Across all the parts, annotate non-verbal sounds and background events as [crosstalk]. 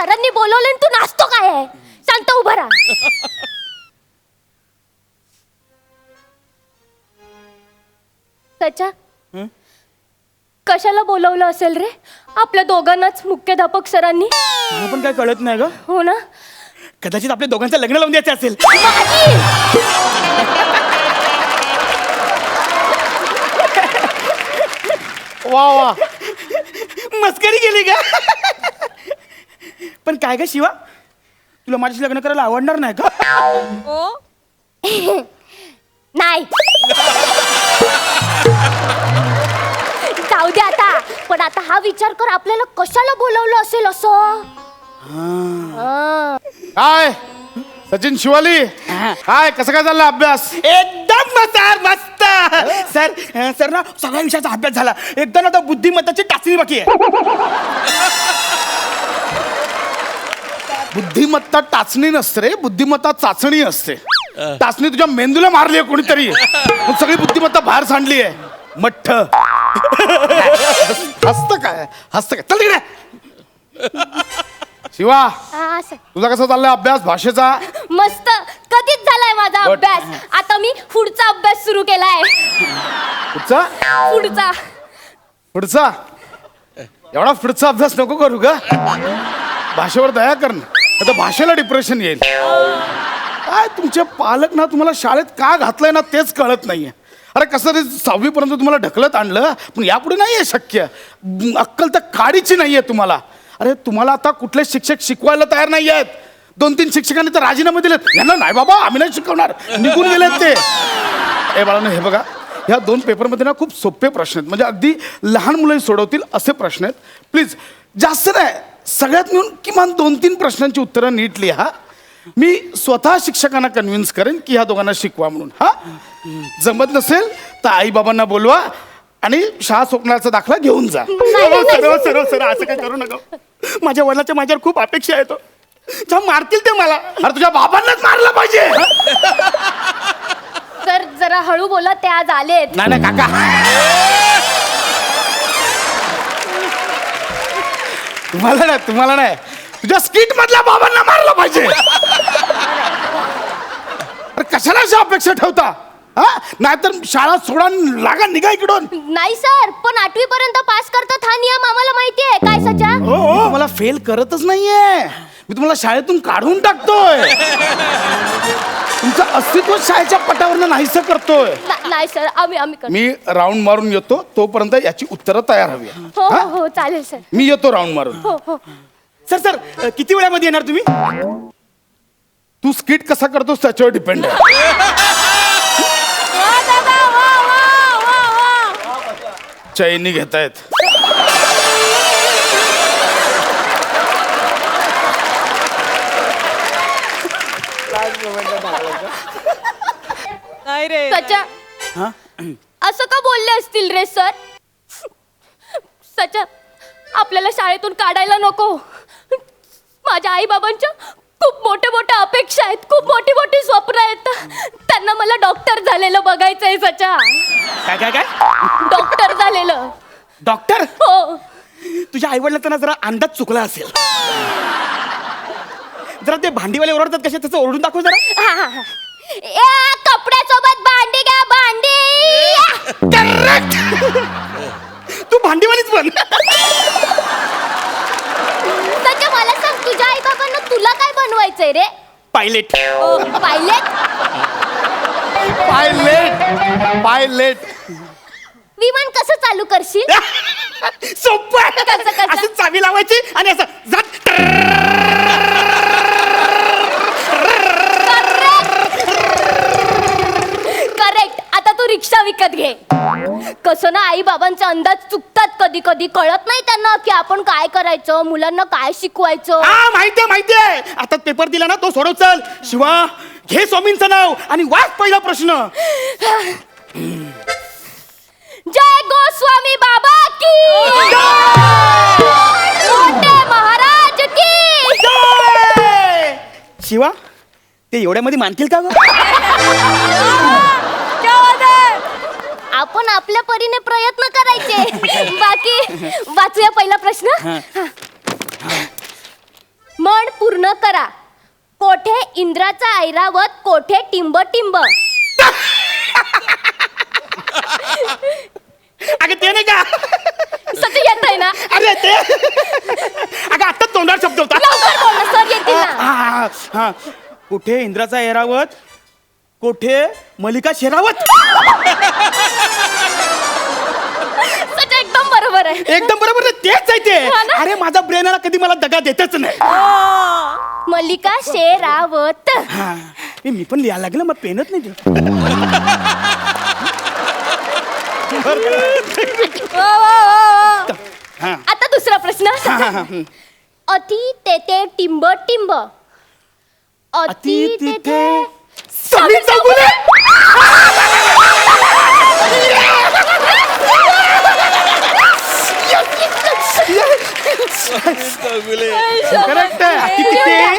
सरांनी बोलवलं आणि तू नाचतो काय? आहे शांत उभा राहा. हं? कशाला बोलवलं असेल रे? आपल्या दोघांनाच मुख्याध्यापक सरांनी. मला पण काय कळत नाही ग. हो ना? कदाचित आपल्या दोघांचं लग्न लावून द्यायचं असेल! वा वा. मस्करी केली का पण काय ग शिवा? तुला माझ्याशी लग्न करायला आवडणार नाही का [laughs] नाही. जाऊ दे आता. पण आता हा विचार कर आपल्याला कशाला बोलवलं असेल असं? हा. काय? सचिन शिवाली? हा. काय? कसं काय चाललं अभ्यास? एकदम सर मस्त. सर सर ना सगळ्या विषयाचा अभ्यास झाला. एकदम आता बुद्धिमत्ताची टाचणी बाकी आहे. बुद्धिमत्ता टाचणी नसते रे बुद्धिमत्ता चाचणी असते. टाचणी तुझ्या मेंदूला मारली आहे कोणीतरी. मग सगळी बुद्धिमत्ता बाहेर सांडली आहे. मठ्ठ. हसत काय? हसत काय? चल तिकडे. शिवा हा. तुझा कसा चाललाय अभ्यास? भाषेचा? मस्त. कधीच झालाय माझा. अभ्यास. आता मी पुढचा अभ्यास सुरू केलाय. पुढचा? पुढचा. पुढचा? एवढा पुढचा अभ्यास नको करू का भाषेवर दया कर ना. आता भाषेला डिप्रेशन येईल. काय तुमचे पालक ना तुम्हाला शाळेत का घातलंय ना तेच कळत नाहीये. अरे कसं ते सहावीपर्यंत तुम्हाला ढकलत आणलं पण यापुढे आहे शक्य. अक्कल तर काडीची नाहीये तुम्हाला. अरे तुम्हाला आता कुठले शिक्षक शिकवायला तयार नाही आहेत दोन तीन शिक्षकांनी तर राजीनामे दिलेत. यांना नाही बाबा आम्ही नाही शिकवणार. निघून गेलेत ते. ए बाळानं हे बघा. ह्या दोन पेपरमध्ये ना खूप सोपे प्रश्न आहेत. म्हणजे अगदी लहान मुलंही सोडवतील असे प्रश्न आहेत. प्लीज जास्त नाही. सगळ्यात मिळून किमान दोन तीन प्रश्नांची उत्तरं नीट लिहा. मी स्वतः शिक्षकांना कन्व्हिन्स करेन की ह्या दोघांना शिकवा म्हणून. हा? जमत नसेल तर आई बाबांना बोलवा आणि शाळा सोपण्याचा दाखला घेऊन जा. सरळ सरळ असं काय करू नका. माझ्या वडिलांच्या माझ्यावर खूप अपेक्षा आहेत हो. जाम मारतील ते मला. अरे तुझ्या बाबांनाच मारलं पाहिजे. तर जरा हळू बोला ते आज आलेत. नाही नाही काका. तुम्हाला नाही तुम्हाला नाही. तुझ्या स्किट मधल्या बाबांना मारलं पाहिजे. अरे कशाला अशा अपेक्षा ठेवता? हा? नाहीतर शाळा सोडा आणि लागा निघा इकडून. नाही सर पण आठवी पर्यंत पास करतात हा नियम आम्हाला माहिती आहे. काय सचा हो हो. तुम्हाला फेल करतच नाहीये. मी तुम्हाला शाळेतून काढून टाकतोय. तुमचं अस्तित्व शाळेच्या पटावरनं नाहीसं करतोय. ना- नाही सर. आम्ही आम्ही करतो. मी राऊंड मारून येतो तोपर्यंत याची उत्तरं तयार हवी आहेत. हो हा? चालेल सर. मी येतो राऊंड मारून. हो हो. सर सर अ, किती वेळामध्ये येणार तुम्ही? तू स्किट कसा करतोस त्याच्यावर डिपेंड आहे. चैनी घेतायत. नाही रे सचा हा? असं का बोलले असतील रे सर? सचा आपल्याला शाळेतून काढायला नको. माझ्या आई बाबांच्या खूप मोठ्या मोठ्या अपेक्षा आहेत खूप मोठी मोठी स्वप्न आहेत. त्यांना मला डॉक्टर झालेलं बघायचंय सचा काय काय काय? डॉक्टर झालेलं. डॉक्टर? हो. तुझ्या आई वडिलांना जरा अंदाज चुकला असेल. जरा ते भांडीवाले ओरडतात कसे? त्याचं ओरडून दाखव जरा. हा, हा, हा. ए, कपड्यासोबत भांडी घ्या भांडी. तू भांडीवालीच बन. सचा मला सांग तुझ्या आई बाबांना तुला काय बनवायचंय रे? पायलट. पायलट? Pilot pilot. विमान कसं चालू करशील? सोपं आहे. कसं, कसं? असं चावी लावायची आणि असं जात करेक्ट आता तू रिक्षा विकत घे. कसं ना आई बाबांचे अंदाज चुकतात कधी कधी. कळत नाही त्यांना की आपण काय करायचं मुलांना काय शिकवायचं. हा माहितीये माहितीये. आता पेपर दिला ना तो सोडव चल. शिवा घे स्वामींचं नाव आणि वाच पहिला प्रश्न. जय गोस्वामी बाबा की. मोठे महाराज की. जय! शिवा ते एवढ्यामध्ये मानतील का ग? आपण आपल्या परीने प्रयत्न करायचे. [laughs] बाकी वाचूया पहिला प्रश्न. पूर्ण करा. कोठे इंद्राचा ऐरावत कोठे टिंब टिंब [laughs] अगं ते नाही का? सच येत आहे ना? अरे ते? [laughs] अगं आता तोंडावर शब्द होता. लवकर बोल ना सर येतील ना. हा. कुठे इंद्राचा एरावत कुठे मलिका शेरावत? एकदम बरोबर आहे, तेच आहे ते. हा ना? अरे माझा ब्रेन कधी मला दगा देतच नाही. मल्लिका शेरावत हा. ए, मी पण लिहायला लागलं मग पेनच नाही दिलं. हा आता दुसरा प्रश्न. हा, हा, हा, हम्म. अति तेथे टिंब टिंब. अति तेथे तिथे समी चौगुले Correct आहे. अति तिथे.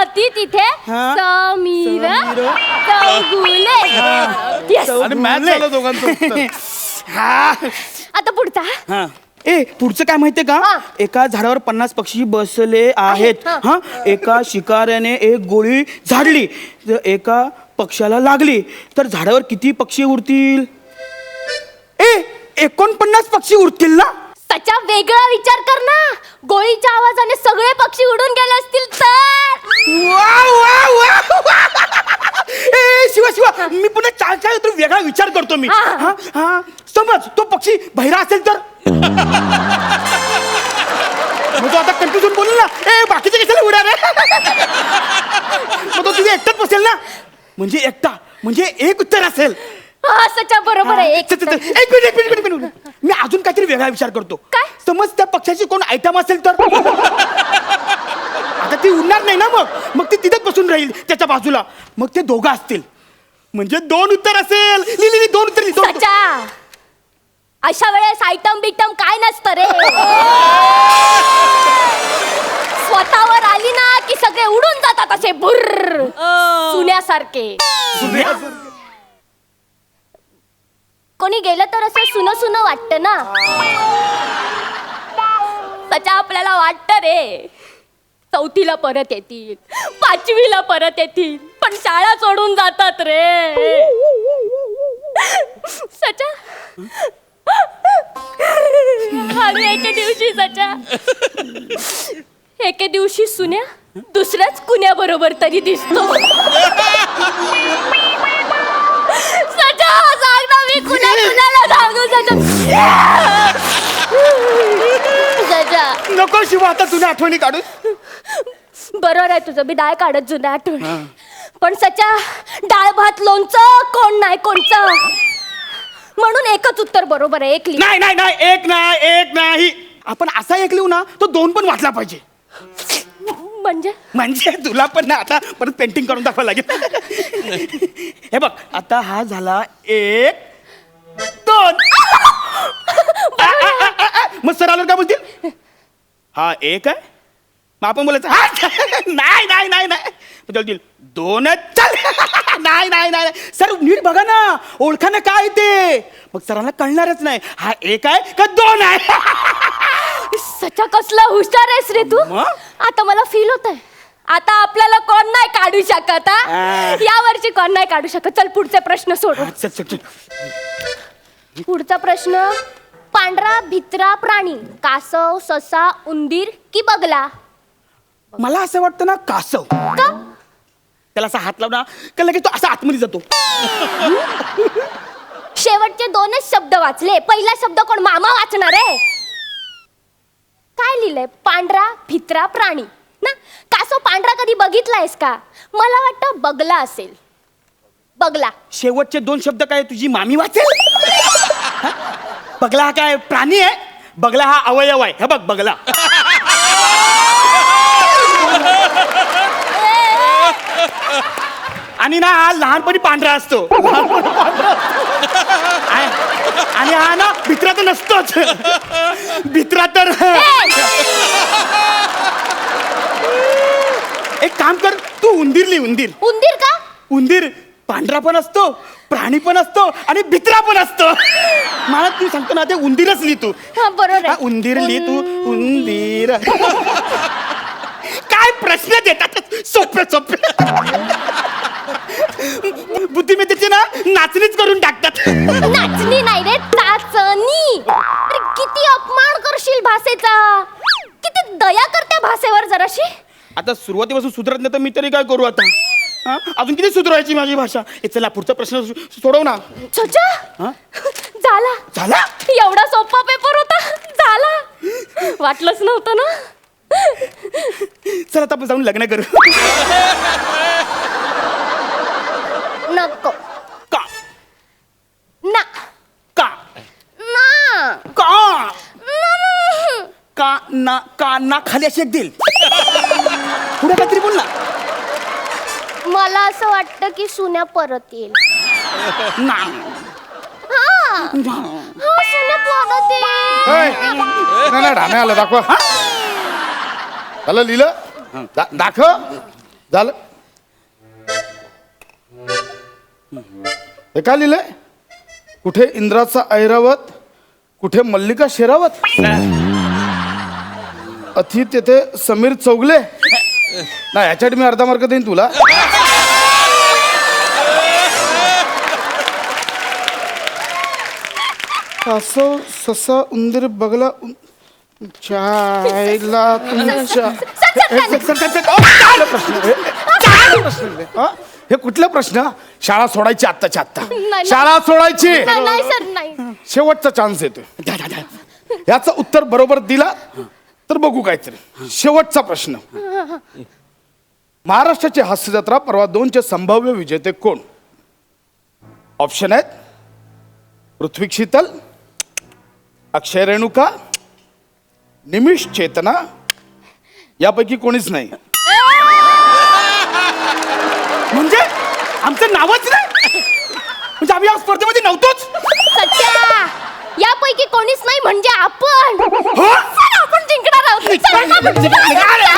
अति तिथे हा. समीर. चौगुले. Yes. आणि मॅच झालं दोघांचं उत्तर. [laughs] हा. आता पुढचा. हा. ए पुढचं काय माहितीये का? हा. एका झाडावर पन्नास पक्षी बसले आहेत. हा. हा? एका शिकाऱ्याने एक गोळी झाडली. एका पक्षाला लागली. तर झाडावर किती पक्षी उरतील ए एकोणपन्नास पक्षी उरतील ना? त्याचा वेगळा विचार कर ना. गोळीच्या आवाजाने सगळे पक्षी उडून गेले असतील तर. वा वा वा वा. ए शिवा शिवा. मी पुन्हा चाल चाल तर वेगळा विचार करतो मी. हा. हा हा. समज तो पक्षी बहिरा असेल तर? मग तो आता कन्फ्युजन बोलेल ना. ए बाकीचे कशाला उडा रे? मग तो तुझ्या एकटाच बसेल ना? म्हणजे एकटा म्हणजे एक उत्तर असेल. हा सचा बरोबर आहे एक एक मिनिट एक मिनिट एक मिनिट. मी अजून काहीतरी वेगळा विचार करतो. काय? समज त्या पक्षाची कोण आयटम असेल तर? आता ती उडणार नाही ना मग. मग ती तिथेच बसून राहील त्याच्या बाजूला. मग ते दोघं असतील. म्हणजे दोन उत्तर असेल. लिही, लिही, दोन उत्तर लिही, दोन उत्तर. सचा! अशा वेळेस आयटम बिटम काय नसतं रे? स्वतःवर आली ना की सगळे उडून जातात असे बुर्र. सुन्यासारखे. कोणी गेलं तर असं सुन सुन वाटत ना? सचा आपल्याला वाटत रे. चौथीला परत येतील पाचवीला परत येतील पण शाळा सोडून जातात रे. सचा. आणि एके दिवशी सचा. एके दिवशी सुन्या दुसऱ्याच कुण्या बरोबर तरी दिसतो. [laughs] मी कुण्या कुणाला सांगू नको शिवा आता तुझ्या आठवणी काढून. बरोबर आहे तुझं मी डाळ काढत जुन्या आठवण. पण सच्या डाळ भात लोणचं कोण नाही कोणचं? म्हणून एकच उत्तर बरोबर आहे एक लिह. नाही नाही नाही एक नाही एक नाही. आपण असा एक लिहू ना तो दोन पण वाचला पाहिजे. म्हणजे? म्हणजे तुला पण ना आता परत पेंटिंग करून दाखवा लागेल. हे बघ आता हा झाला एक दोन. आ, आ, आ, आ, आ. मग सर आलं का बोलतील? हा एक आहे. मग आपण बोलायचं हा नाही नाही नाही नाही. मग बोलतील दोनच चल. नाही नाही नाही सर नीट बघा ना. ओळखा ना काय ते? मग सरांना कळणारच नाही. हा एक आहे का दोन आहे? सच्या कसला हुशार आहेस रे तू. मग? आता मला फील होत आहे आता आपल्याला कोण नाही काढू शकत हा? या वर्षी कोण नाही काढू शकत? चल पुढचे प्रश्न सोडू. चल, चल, चल. पुढचा प्रश्न पांढरा भित्रा प्राणी कासव ससा उंदीर की बगला? मला असं वाटतं ना कासव. का? त्याला असा हात लावला का लगेच तो असा आतमध्ये जातो? शेवटचे दोनच शब्द वाचले. पहिला शब्द कोण? मामा वाचणार आहे. काय लिहिलंय? पांढरा भित्रा प्राणी. ना? कासव पांढरा कधी बघितलायस का? मला वाटतं बगला असेल. बगला. शेवटचे दोन शब्द काय तुझी मामी वाचेल? हा? बगला हा काय प्राणी आहे? बगला हा अवयव आहे. हे बघ बगला. आणि ना हा लहानपणी पांढरा असतो. लहानपणी पांढरा असतो. आणि- आणि हा ना भित्रा तर नसतोच. भित्रा तर एक काम कर तू उंदीर लिह उंदीर. उंदीर का? उंदीर पांढरा पण असतो प्राणी पण असतो आणि भित्रा पण असतो. मला तू सांगतो ना ते उंदीरच लिह तू. हा बरोबर. हा, आहे उंदीर लिह तू उंदीर. काय प्रश्न देतात? सोपे सोपे. बुद्धिमत्तेचे ना नाचणीच करून टाकतात. नाचणी नाही रे चाचणी. अरे किती अपमान करशील भाषेचा किती दया करते भाषेवर जराशी. आता सुरुवातीपासून सुधरत नाही तर मी तरी काय करू आता? हा? अजून किती सुधारायची माझी भाषा? हे चला पुढचा प्रश्न सो- सोडव ना. छोचा हा? झाला. झाला? एवढा सोपा पेपर होता. झाला. वाटलंच नव्हतं ना. चला आता आपण जाऊन लग्न करू. नको. का? ना. का? ना. का? का ना का ना खाली अशी एक देईल. पुढे काहीतरी बोल ना. मला असं वाटतं की सुन्या परत येईल. ना हा. हा सुन्या परत येईल. ऐ, नाही नाही ढाणे आलं दाखवा. झालं लिहिलं? दा- दाखव. झालं. हे काय लिहिलंय? कुठे इंद्राचा ऐरावत कुठे मल्लिका शेरावत? अथि तेथे समीर चौगले. नाही ह्याच्यासाठी मी अर्धा मार्क देईन तुला कासव ससा उंदीर बगला उं- चायला तुमच्या सर, सर, प्रश्न हे? प्रश्न हे? हा? हे कुठला प्रश्न शाळा सोडायची आत्ताच्या आत्ता नाही. शाळा सोडायची नाही नाही सर नाही शेवटचा चान्स येतोय जा, जा, जा. याचं उत्तर बरोबर दिला तर बघू काहीतरी शेवटचा प्रश्न महाराष्ट्राची हास्य जत्रा परवा दोनचे संभाव्य विजेते कोण? ऑप्शन आहेत. पृथ्वी शीतल अक्षय रेणुका निमिष चेतना. यापैकी कोणीच नाही. म्हणजे आमचं नावच नाही? म्हणजे आम्ही या स्पर्धेमध्ये नव्हतोच? यापैकी कोणीच नाही म्हणजे आपण. हो? आपण जिंकणार चला, चला, चला,